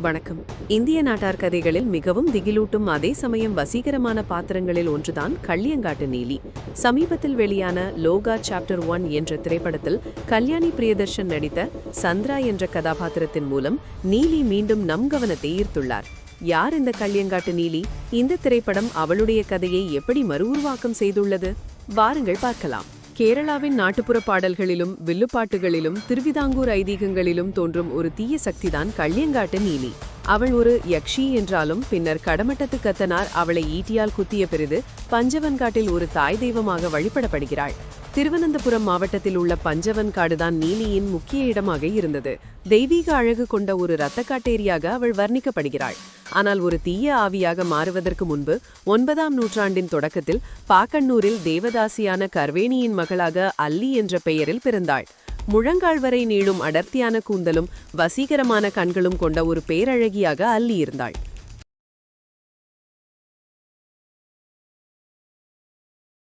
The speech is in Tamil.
வணக்கம். இந்திய நாட்டார் கதைகளில் மிகவும் திகிலூட்டும் அதே சமயம் வசீகரமான பாத்திரங்களில் ஒன்றுதான் கள்ளியங்காட்டு நீலி. சமீபத்தில் வெளியான லோகா சாப்டர் ஒன் என்ற திரைப்படத்தில் கல்யாணி பிரியதர்ஷன் நடித்த சந்திரா என்ற கதாபாத்திரத்தின் மூலம் நீலி மீண்டும் நம் கவனத்தை ஈர்த்துள்ளார். யார் இந்த கள்ளியங்காட்டு நீலி? இந்த திரைப்படம் அவளுடைய கதையை எப்படி மறு உருவாக்கம் செய்துள்ளது? வாருங்கள் பார்க்கலாம். கேரளாவின் நாட்டுப்புற பாடல்களிலும் வில்லுப்பாட்டுகளிலும் திருவிதாங்கூர் ஐதீகங்களிலும் தோன்றும் ஒரு தீய சக்திதான் கள்ளியங்காட்டு நீலி. அவள் ஒரு யக்ஷி என்றாலும் பின்னர் கடமட்டத்து கத்தனார் அவளை ஈட்டியால் குத்திய பிறகு பஞ்சவன்காட்டில் ஒரு தாய் தெய்வமாக வழிபடப்படுகிறாள். திருவனந்தபுரம் மாவட்டத்தில் உள்ள பஞ்சவன்காடுதான் நீலியின் முக்கிய இடமாக இருந்தது. தெய்வீக அழகு கொண்ட ஒரு இரத்தக்காட்டேரியாக அவள் வர்ணிக்கப்படுகிறாள். ஆனால் ஒரு தீய ஆவியாக மாறுவதற்கு முன்பு ஒன்பதாம் நூற்றாண்டின் தொடக்கத்தில் பாக்கண்ணூரில் தேவதாசியான கர்வேணியின் மகளாக அல்லி என்ற பெயரில் பிறந்தாள். முழங்கால் வரை நீளும் அடர்த்தியான கூந்தலும் வசீகரமான கண்களும் கொண்ட ஒரு பேரழகியாக அல்லி இருந்தாள்.